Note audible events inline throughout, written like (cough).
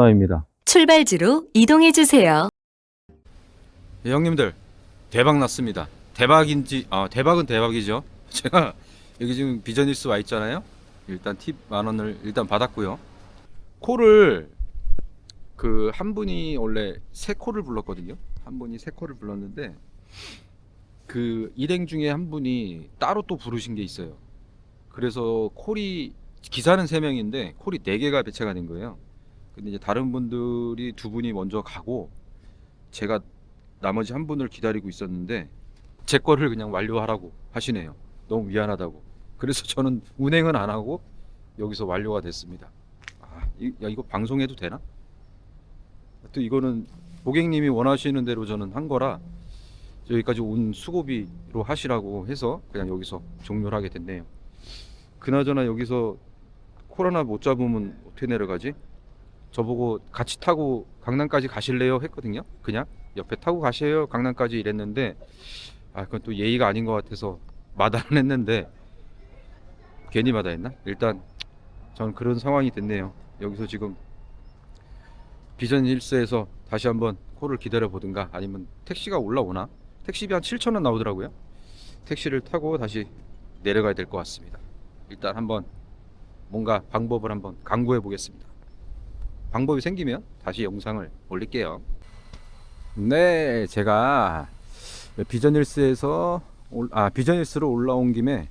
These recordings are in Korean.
방문화입니다. 출발지로 이동해 주세요. 예, 형님들 대박 났습니다. 대박인지 아 대박은 대박이죠. (laughs) 제가 여기 지금 비전일스 와 있잖아요. 일단 팁 만 원을 일단 받았고요. 코를 그 한 분이 원래 세 코를 불렀거든요. 한 분이 세 코를 불렀는데 그 일행 중에 한 분이 따로 또 부르신 게 있어요. 그래서 콜이 기사는 세 명인데 콜이 네 개가 배치가 된 거예요. 근데 이제 다른 분들이 두 분이 먼저 가고 제가 나머지 한 분을 기다리고 있었는데 제 거를 그냥 완료하라고 하시네요. 너무 미안하다고. 그래서 저는 운행은 안 하고 여기서 완료가 됐습니다. 아, 이, 야 이거 방송해도 되나? 또 이거는 고객님이 원하시는 대로 저는 한 거라 여기까지 온 수고비로 하시라고 해서 그냥 여기서 종료를 하게 됐네요. 그나저나 여기서 코로나 못 잡으면 어떻게 내려가지? 저보고 같이 타고 강남까지 가실래요? 했거든요. 그냥 옆에 타고 가세요 강남까지 이랬는데 아 그건 또 예의가 아닌 것 같아서 마다는 (laughs) 했는데 괜히 마다했나? 일단 저는 그런 상황이 됐네요. 여기서 지금 비전 힐스에서 다시 한번 콜을 기다려 보든가 아니면 택시가 올라오나? 택시비 한 7천 원 나오더라고요. 택시를 타고 다시 내려가야 될 것 같습니다. 일단 한번 뭔가 방법을 한번 강구해 보겠습니다. 방법이 생기면 다시 영상을 올릴게요. 네, 제가 비전힐스에서 올- 아 비전힐스로 올라온 김에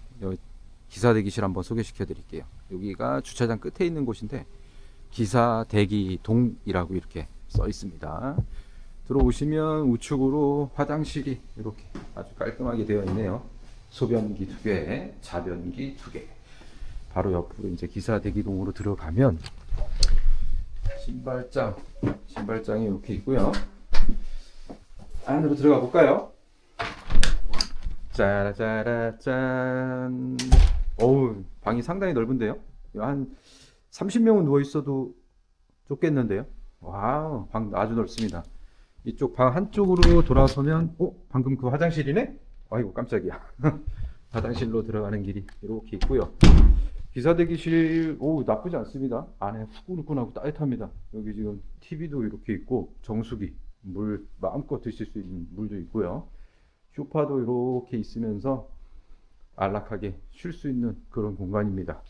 기사 대기실 한번 소개시켜 드릴게요. 여기가 주차장 끝에 있는 곳인데 기사 대기 동이라고 이렇게 써 있습니다. 들어오시면 우측으로 화장실이 이렇게 아주 깔끔하게 되어 있네요. 소변기 두 개, 자변기 두 개. 바로 옆으로 이제 기사 대기동으로 들어가면 신발장, 신발장이 이렇게 있고요. 안으로 들어가 볼까요? 짜라짜라짠. 어우, 방이 상당히 넓은데요? 한 30명은 누워 있어도 좁겠는데요? 와우, 방 아주 넓습니다. 이쪽 방 한쪽으로 돌아서면, 어? 방금 그 화장실이네? 아이고, 깜짝이야. (laughs) 화장실로 들어가는 길이 이렇게 있고요. 기사 대기실, 오, 나쁘지 않습니다. 안에 후끈후끈하고 따뜻합니다. 여기 지금 TV도 이렇게 있고, 정수기, 물 마음껏 드실 수 있는 물도 있고요. 쇼파도 이렇게 있으면서 안락하게 쉴 수 있는 그런 공간입니다.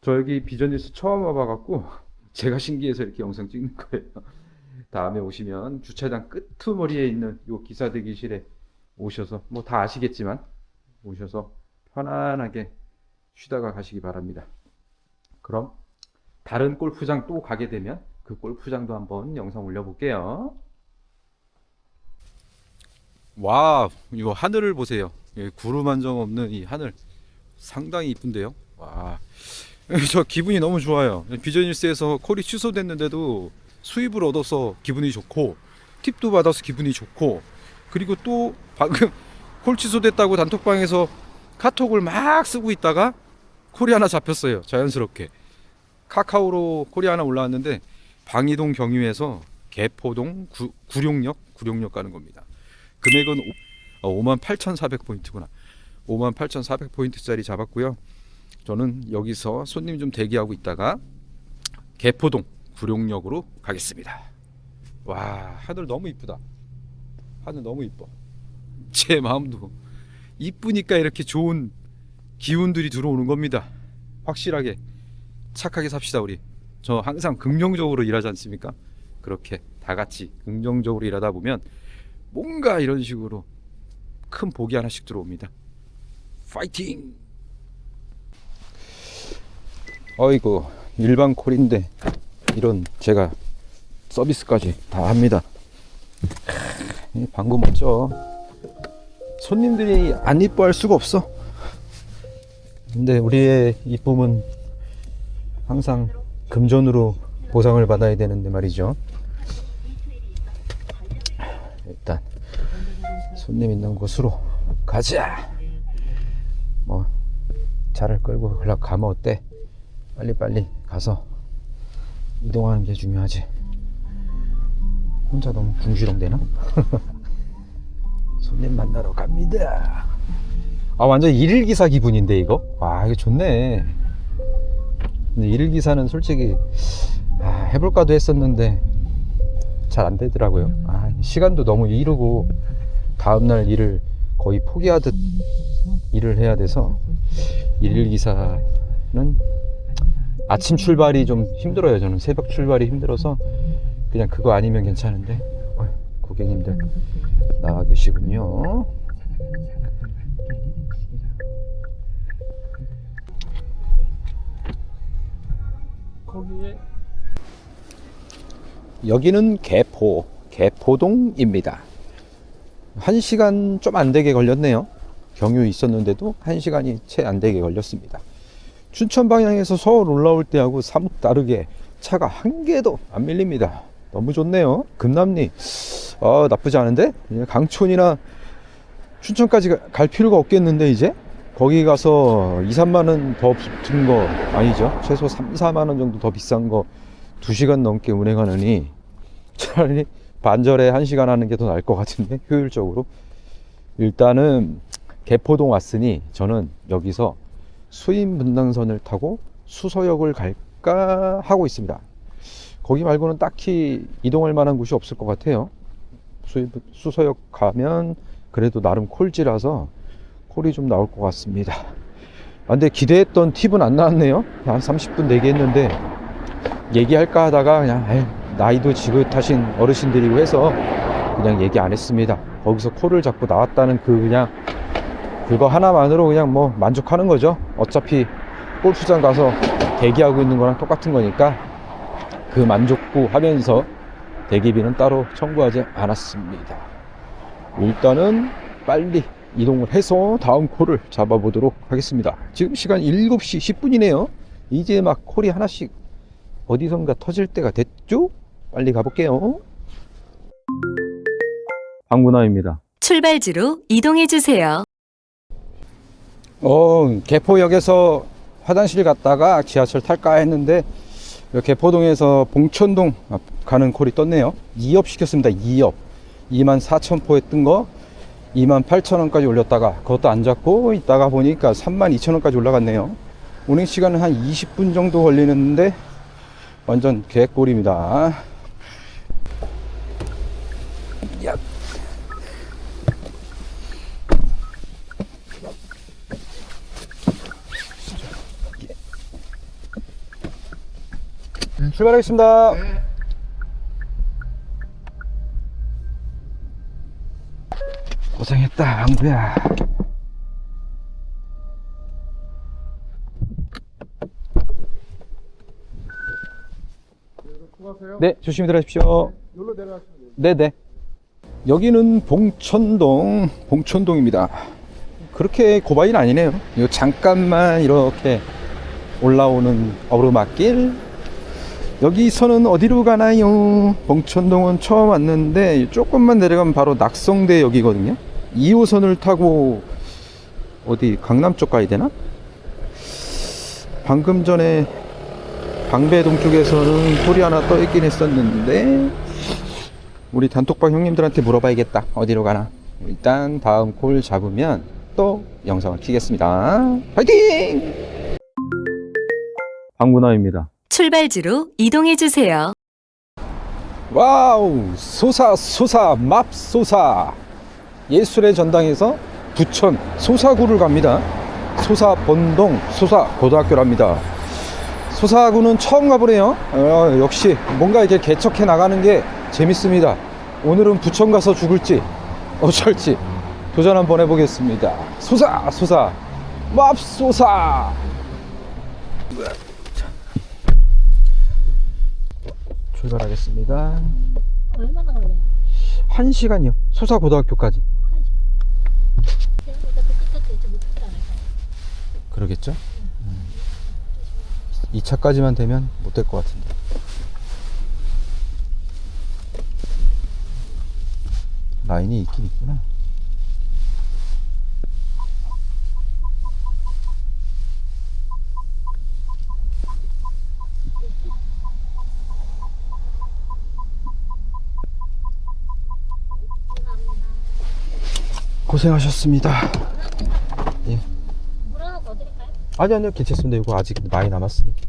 저 여기 비전뉴스 처음 와봐갖고 (laughs) 제가 신기해서 이렇게 영상 찍는 거예요. (laughs) 다음에 오시면 주차장 끄트머리에 있는 요 기사 대기실에 오셔서 뭐 다 아시겠지만 오셔서 편안하게 쉬다가 가시기 바랍니다. 그럼 다른 골프장 또 가게 되면 그 골프장도 한번 영상 올려볼게요. 와, 이거 하늘을 보세요. 예, 구름 한 점 없는 이 하늘 상당히 이쁜데요. 와, (laughs) 저 기분이 너무 좋아요. 비전일스에서 콜이 취소됐는데도 수입을 얻어서 기분이 좋고 팁도 받아서 기분이 좋고 그리고 또 방금 (laughs) 콜 취소됐다고 단톡방에서 카톡을 막 쓰고 있다가 하나 잡혔어요. 자연스럽게 카카오로 하나 올라왔는데 방이동 경유에서 개포동 구, 구룡역 구룡역 가는 겁니다. 금액은 5만 8,400포인트구나. 5만 8,400포인트짜리 잡았고요. 저는 여기서 손님 좀 대기하고 있다가 개포동 구룡역으로 가겠습니다. 와 하늘 너무 이쁘다. 하늘 너무 이뻐. 제 마음도 이쁘니까 이렇게 좋은 기운들이 들어오는 겁니다. 확실하게 착하게 삽시다 우리. 저 항상 긍정적으로 일하지 않습니까? 그렇게 다 같이 긍정적으로 일하다 보면 뭔가 이런 식으로 큰 복이 하나씩 들어옵니다. 파이팅! 어이구 일반 콜인데 이런 제가 서비스까지 다 합니다. 이 방금 멋져. 손님들이 안 이뻐할 수가 없어. 근데 우리의 이쁨은 항상 금전으로 보상을 받아야 되는데 말이죠. 일단 손님 있는 곳으로 가자. 뭐 차를 끌고 연락 가면 어때? 빨리 빨리 가서 이동하는 게 중요하지. 혼자 너무 궁시렁 되나? (laughs) 손님 만나러 갑니다. 아 완전 일일 기사 기분인데 이거? 와 이거 좋네. 근데 일일 기사는 솔직히 아, 해볼까도 했었는데 잘 안 되더라고요. 아, 시간도 너무 이르고 다음날 일을 거의 포기하듯 일을 해야 돼서 일일 기사는 아침 출발이 좀 힘들어요. 저는 새벽 출발이 힘들어서 그냥 그거 아니면 괜찮은데 어, 고객님들 나와 계시군요. 여기는 개포, 개포동입니다. 한 시간 좀 안 되게 걸렸네요. 경유 있었는데도 한 시간이 채 안 되게 걸렸습니다. 춘천 방향에서 서울 올라올 때하고 사뭇 다르게 차가 한 개도 안 밀립니다. 너무 좋네요. 금남리, 어, 나쁘지 않은데? 강촌이나 춘천까지 가- 갈 필요가 없겠는데, 이제? 거기 가서 2, 3만 원 더 붙은 거 아니죠? 최소 3, 4만 원 정도 더 비싼 거 2시간 넘게 운행하느니 차라리 반절에 1시간 하는 게 더 나을 것 같은데, (laughs) 효율적으로. 일단은 개포동 왔으니 저는 여기서 수인 분당선을 타고 수서역을 갈까 하고 있습니다. 거기 말고는 딱히 이동할 만한 곳이 없을 것 같아요. 수인, 수서역 가면 그래도 나름 콜지라서 콜이 좀 나올 것 같습니다. 아, 근데 기대했던 팁은 안 나왔네요. 한 30분 내기했는데 얘기할까 하다가 그냥 에이, 나이도 지긋하신 어르신들이고 해서 그냥 얘기 안 했습니다. 거기서 콜을 잡고 나왔다는 그 그냥 그거 하나만으로 그냥 뭐 만족하는 거죠. 어차피 골프장 가서 대기하고 있는 거랑 똑같은 거니까 그 만족구 하면서 대기비는 따로 청구하지 않았습니다. 일단은 빨리 이동을 해서 다음 콜을 잡아보도록 하겠습니다. 지금 시간 7시 10분이네요. 이제 막 콜이 하나씩 어디선가 터질 때가 됐죠? 빨리 가볼게요. 방문화입니다. 출발지로 이동해 주세요. 어, 개포역에서 화장실 갔다가 지하철 탈까 했는데 개포동에서 봉천동 앞 가는 콜이 떴네요. 2업 시켰습니다. 2업. 2만 4천 포에 뜬 거 2만 8천 원까지 올렸다가 그것도 안 잡고 있다가 보니까 3만 2천 원까지 올라갔네요. 운행 시간은 한 20분 정도 걸리는데 완전 개꿀입니다. 야. 출발하겠습니다. 고 생했다, 안구야. 네, 조심히 들어가십시오. 네네. 여기는 봉천동, 봉천동입니다. 그렇게 고바이는 아니네요. 잠깐만 이렇게 올라오는 오르막길. 여기서는 어디로 가나요? 봉천동은 처음 왔는데 조금만 내려가면 바로 낙성대역이거든요. 2호선을 타고 어디 강남 쪽 가야 되나? 방금 전에 방배동 쪽에서는 콜이 하나 떠 있긴 했었는데 우리 단톡방 형님들한테 물어봐야겠다. 어디로 가나? 일단 다음 콜 잡으면 또 영상을 키겠습니다. 파이팅! 방문화입니다. 출발지로 이동해 주세요. 와우 소사 소사 맙소사 예술의 전당에서 부천 소사구를 갑니다. 소사 본동 소사 고등학교랍니다. 소사구는 처음 가보네요. 어, 역시 뭔가 이렇게 개척해 나가는 게 재밌습니다. 오늘은 부천 가서 죽을지 어쩔지 도전 한번 해보겠습니다. 소사 소사 맙소사! 출발하겠습니다. 얼마나 걸려요? 한 시간이요. 소사 고등학교까지. 생각보다 그 끝까지 좀 못하지 않을까요? 그러겠죠? 음. 2차까지만 되면 못 될 것 같은데. 라인이 있긴 있구나. 고생하셨습니다. 아니 아니요. 괜찮습니다. 이거 아직 많이 남았습니다.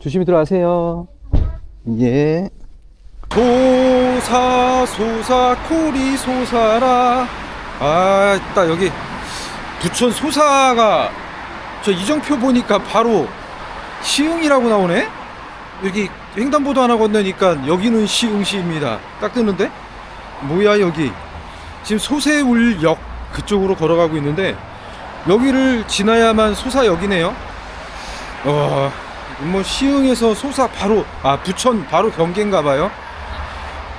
조심히 들어가세요. 예. 도사 소사 코리 소사라. 아따 여기 부천 소사가 저 이정표 보니까 바로 시흥이라고 나오네? 여기 횡단보도 하나 건너니까 여기는 시흥시입니다. 딱 뜨는데? 뭐야 여기 지금 소세울역 그쪽으로 걸어가고 있는데 여기를 지나야만 소사역이네요 어, 뭐 시흥에서 소사 바로 아 부천 바로 경계인가 봐요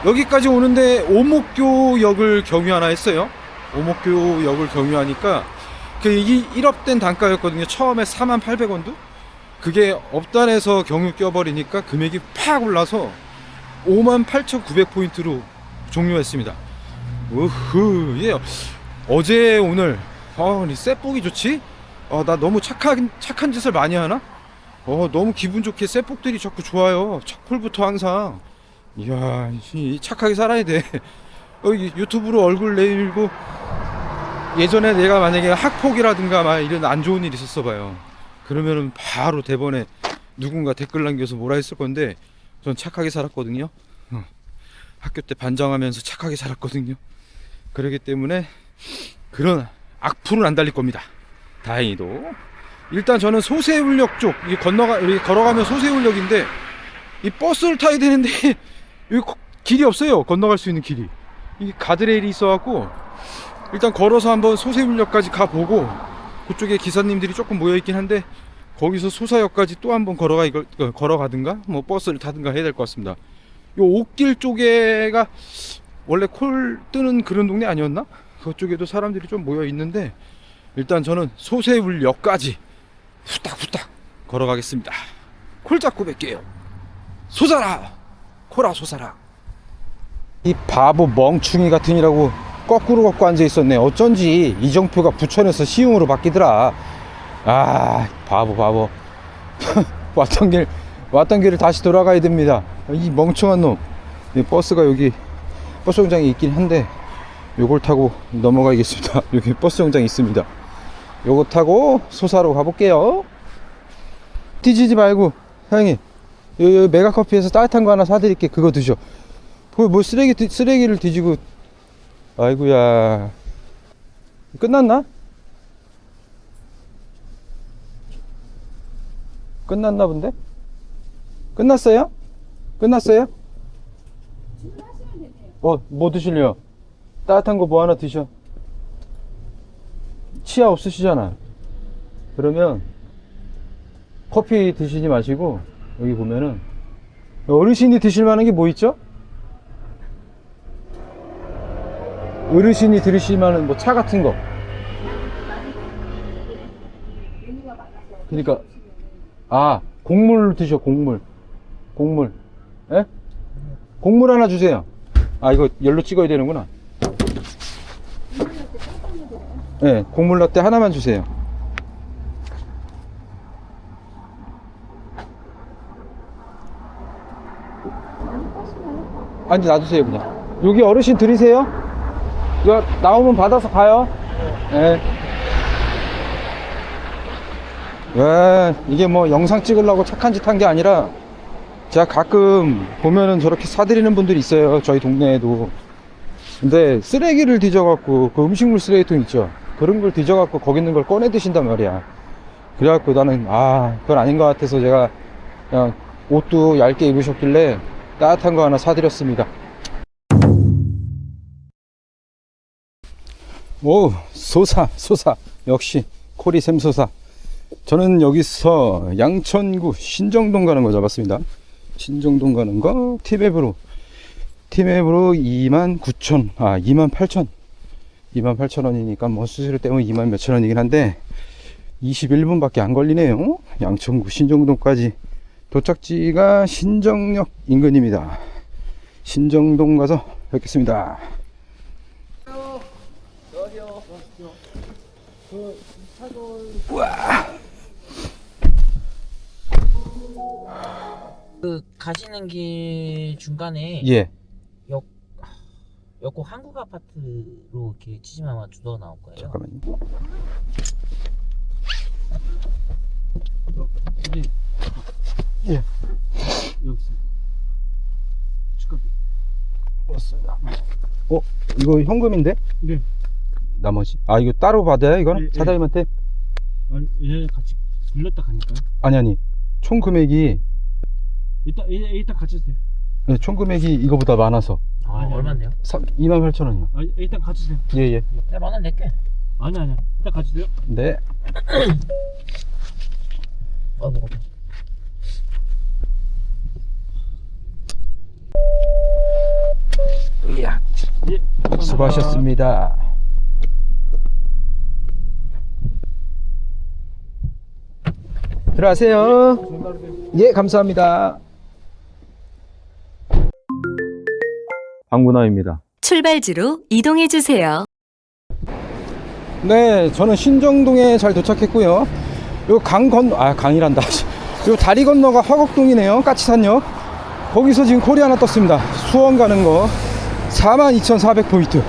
여기까지 오는데 오목교역을 경유하나 했어요. 오목교역을 경유하니까 그이 1업된 단가였거든요. 처음에 4만800원도 그게 업단에서 경유 껴버리니까 금액이 팍 올라서 5만 8,900포인트로 종료했습니다. 우후, 예. 어제 오늘 아, 이 셋복이 좋지? 아, 나 너무 착한 착한 짓을 많이 하나? 어, 너무 기분 좋게 셋복들이 자꾸 좋아요. 착콜부터 항상. 이야, 이 착하게 살아야 돼. 어, 이 유튜브로 얼굴 내밀고 예전에 내가 만약에 학폭이라든가 막 이런 안 좋은 일 있었어 봐요. 그러면은 바로 대본에 누군가 댓글 남겨서 뭐라 했을 건데 전 착하게 살았거든요. 어. 학교 때 반장하면서 착하게 살았거든요. 그러기 때문에 그런 악플은 안 달릴 겁니다. 다행히도. 일단 저는 소세울역 쪽, 이 건너가, 걸어가면 소세울역인데 이 버스를 타야 되는데 (laughs) 여기 거- 길이 없어요 건너갈 수 있는 길이 이 가드레일이 있어갖고 일단 걸어서 한번 소세울역까지 가보고 그쪽에 기사님들이 조금 모여있긴 한데 거기서 소사역까지 또 한번 걸어가 이걸 어, 걸어가든가 뭐 버스를 타든가 해야 될 것 같습니다 요 옥길 쪽에가 원래 콜 뜨는 그런 동네 아니었나? 그쪽에도 사람들이 좀 모여 있는데 일단 저는 소세울역까지 후딱후딱 걸어가겠습니다 콜 잡고 뵐게요 소사라 코라 소사라 이 바보 멍충이 같으니라고 거꾸로 걷고 앉아 있었네. 어쩐지 이정표가 부천에서 시흥으로 바뀌더라. 아, 바보 바보. (laughs) 왔던 길 왔던 길을 다시 돌아가야 됩니다. 이 멍청한 놈. 이 버스가 여기 버스 정장이 있긴 한데 요걸 타고 넘어가겠습니다. (laughs) 여기 버스 정장이 있습니다. 요거 타고 소사로 가볼게요. 뒤지지 말고 사장님 요, 요 메가커피에서 따뜻한 거 하나 사드릴게 그거 드셔 그뭐 쓰레기 뒤- 쓰레기를 뒤지고 아이고야 끝났나? 끝났나 본데? 끝났어요? 끝났어요? 어, 뭐 드실래요? 따뜻한 거 뭐 하나 드셔. 치아 없으시잖아. 그러면 커피 드시지 마시고 여기 보면은 어르신이 드실 만한 게 뭐 있죠? 어르신이 들으실 만한 뭐 차 같은 거. 그러니까 아 곡물 드셔 곡물 곡물 예? 곡물 하나 주세요. 아 이거 열로 찍어야 되는구나. 예, 곡물 라떼 하나만 주세요. 아니 놔두세요 그냥 여기 어르신 들이세요 이거 나오면 받아서 가요 예. 예, 이게 뭐 영상 찍으려고 착한 짓 한 게 아니라 제가 가끔 보면은 저렇게 사드리는 분들이 있어요 저희 동네에도 근데 쓰레기를 뒤져갖고 그 음식물 쓰레기통 있죠 그런 걸 뒤져갖고 거기 있는 걸 꺼내 드신단 말이야 그래갖고 나는 아 그건 아닌 것 같아서 제가 그냥 옷도 얇게 입으셨길래 따뜻한 거 하나 사드렸습니다. 오, 소사, 소사. 역시 코리 샘 소사. 저는 여기서 양천구 신정동 가는 거 잡았습니다. 신정동 가는 거 티맵으로. 티맵으로 2만 9천, 아, 2만 8천. 2만 8천 원이니까 뭐 수수료 때문에 2만 몇천 원이긴 한데 21분 밖에 안 걸리네요. 양천구 신정동까지 도착지가 신정역 인근입니다. 신정동 가서 뵙겠습니다. 그 가시는 길 중간에 예. 역곡 한국 아파트로 이렇게 치시면 아마 주소가 나올 거예요. 잠깐만요. 여기 있어요. 축하비. 왔습니다. 어, 이거 현금인데? 네. 나머지. 아, 이거 따로 받아요, 이거는? 예, 예. 사장님한테? 아니, 얘네 같이 불렀다 가니까요. 아니, 아니. 총 금액이, 이따, 이따 같이 주세요. 네, 총 금액이 이거보다 많아서. 아, 아니, 얼마인데요? 2만 8천 원이요. 아, 얘 이따 같이 주세요. 예, 예. 내가 만원 낼게. 아니, 아니야. 이따 같이 주세요. 네. 아, 먹어. 이야. 예. 감사합니다. 수고하셨습니다. 들어가세요. 예, 감사합니다. 방문화입니다. 출발지로 이동해 주세요. 네, 저는 신정동에 잘 도착했고요. 요강 건너, 아, 강이란다. (laughs) 요 다리 건너가 화곡동이네요. 까치산역. 거기서 지금 콜이 하나 떴습니다. 수원 가는 거 42,400포인트.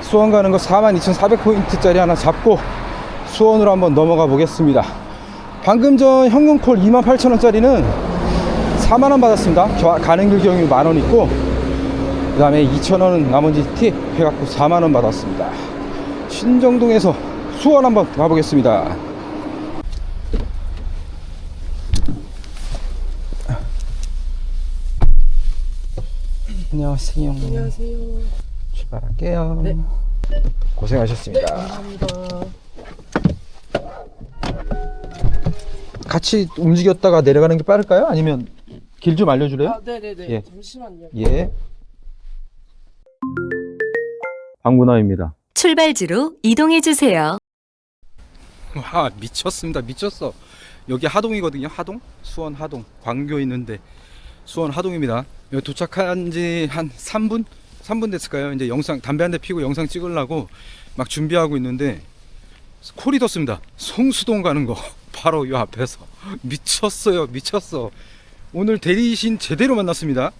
수원 가는 거 42,400포인트짜리 하나 잡고 수원으로 한번 넘어가 보겠습니다. 방금 전 현금 콜 28,000원짜리는 4만원 받았습니다. 저 가는 길 경유 만원 있고, 그 다음에 2,000원은 나머지 팁 해갖고 4만원 받았습니다. 신정동에서 수원 한번 가보겠습니다. 안녕하세요. 안녕하세요. 출발할게요. 네. 고생하셨습니다. 감사합니다. 같이 움직였다가 내려가는 게 빠를까요? 아니면 길 좀 알려줄래요? 아, 네네네. 예. 잠시만요. 예. 방문화입니다. 출발지로 이동해 주세요. 와 미쳤습니다. 미쳤어. 여기 하동이거든요. 하동? 수원 하동. 광교 있는데. 수원 하동입니다. 여기 도착한 지 한 3분? 3분 됐을까요? 이제 영상 담배 한 대 피고 영상 찍으려고 막 준비하고 있는데 콜이 떴습니다. 성수동 가는 거. (laughs) 바로 요 앞에서. 미쳤어요. 미쳤어. 오늘 대리신 제대로 만났습니다.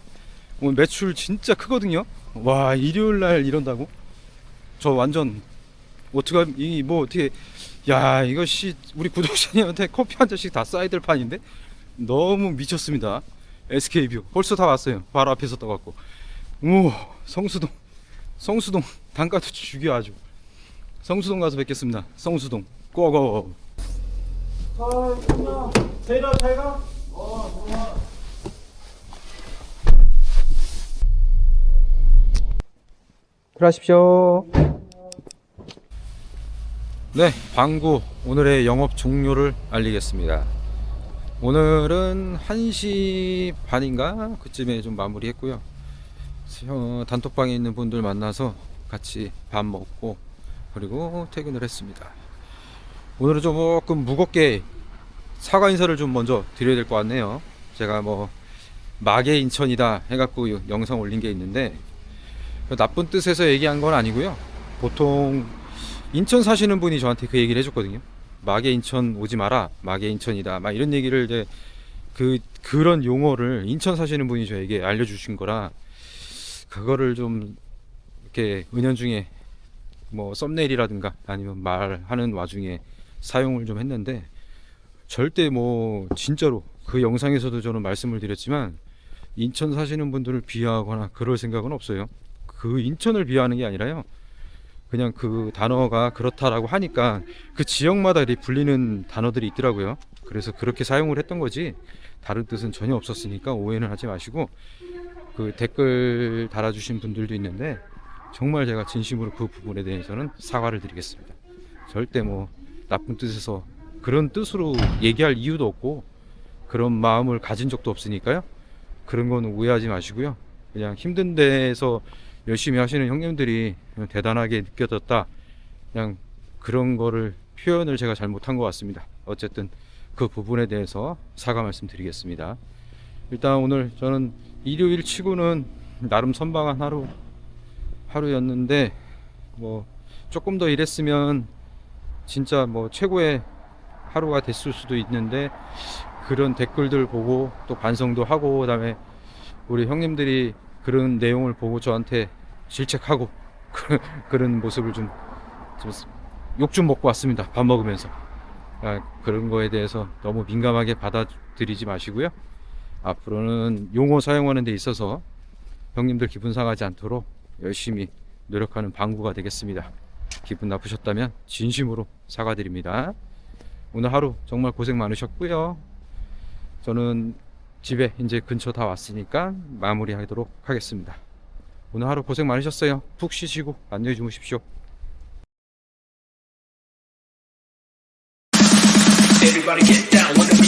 오늘 매출 진짜 크거든요. 와 일요일 날 이런다고 저 완전 어떻게 이 뭐 어떻게 야 이것이 우리 구독자님한테 커피 한 잔씩 다될 판인데? 너무 미쳤습니다. SK뷰. 벌써 다 왔어요. 바로 앞에서 떠갖고. 오 성수동. 성수동. 단가도 죽여 아주. 성수동 가서 뵙겠습니다. 성수동. 고고 들어가십시오. 네, 방구 오늘의 영업 종료를 알리겠습니다. 오늘은 1시 반인가 그쯤에 좀 마무리했고요. 어, 단톡방에 있는 분들 만나서 같이 밥 먹고 그리고 퇴근을 했습니다. 오늘은 조금 무겁게 사과 인사를 좀 먼저 드려야 될 것 같네요. 제가 뭐 마계 인천이다 해갖고 영상 올린 게 있는데 나쁜 뜻에서 얘기한 건 아니고요. 보통 인천 사시는 분이 저한테 그 얘기를 해줬거든요. 마계 인천 오지 마라. 마계 인천이다. 막 이런 얘기를 이제 그 그런 용어를 인천 사시는 분이 저에게 알려주신 거라 그거를 좀 이렇게 은연중에 뭐 썸네일이라든가 아니면 말하는 와중에 사용을 좀 했는데 절대 뭐 진짜로 그 영상에서도 저는 말씀을 드렸지만 인천 사시는 분들을 비하하거나 그럴 생각은 없어요. 그 인천을 비하하는 게 아니라요. 그냥 그 단어가 그렇다라고 하니까 그 지역마다 이렇게 불리는 단어들이 있더라고요. 그래서 그렇게 사용을 했던 거지 다른 뜻은 전혀 없었으니까 오해는 하지 마시고 그 댓글 달아주신 분들도 있는데 정말 제가 진심으로 그 부분에 대해서는 사과를 드리겠습니다. 절대 뭐 나쁜 뜻에서 그런 뜻으로 얘기할 이유도 없고 그런 마음을 가진 적도 없으니까요. 그런 거는 오해하지 마시고요. 그냥 힘든 데에서 열심히 하시는 형님들이 대단하게 느껴졌다. 그냥 그런 거를 표현을 제가 잘못한 것 같습니다. 어쨌든 그 부분에 대해서 사과 말씀드리겠습니다. 일단 오늘 저는 일요일 치고는 나름 선방한 하루 하루였는데 뭐 조금 더 일했으면 진짜 뭐 최고의 하루가 됐을 수도 있는데 그런 댓글들 보고 또 반성도 하고 그다음에 우리 형님들이 그런 내용을 보고 저한테 질책하고 (laughs) 그런 모습을 좀욕좀 먹고 왔습니다. 밥 먹으면서 아, 그런 거에 대해서 너무 민감하게 받아들이지 마시고요. 앞으로는 용어 사용하는 데 있어서 형님들 기분 상하지 않도록 열심히 노력하는 방구가 되겠습니다. 기분 나쁘셨다면 진심으로 사과드립니다. 오늘 하루 정말 고생 많으셨고요. 저는 집에 이제 근처 다 왔으니까 마무리하도록 하겠습니다. 오늘 하루 고생 많으셨어요. 푹 쉬시고 안녕히 주무십시오. Everybody.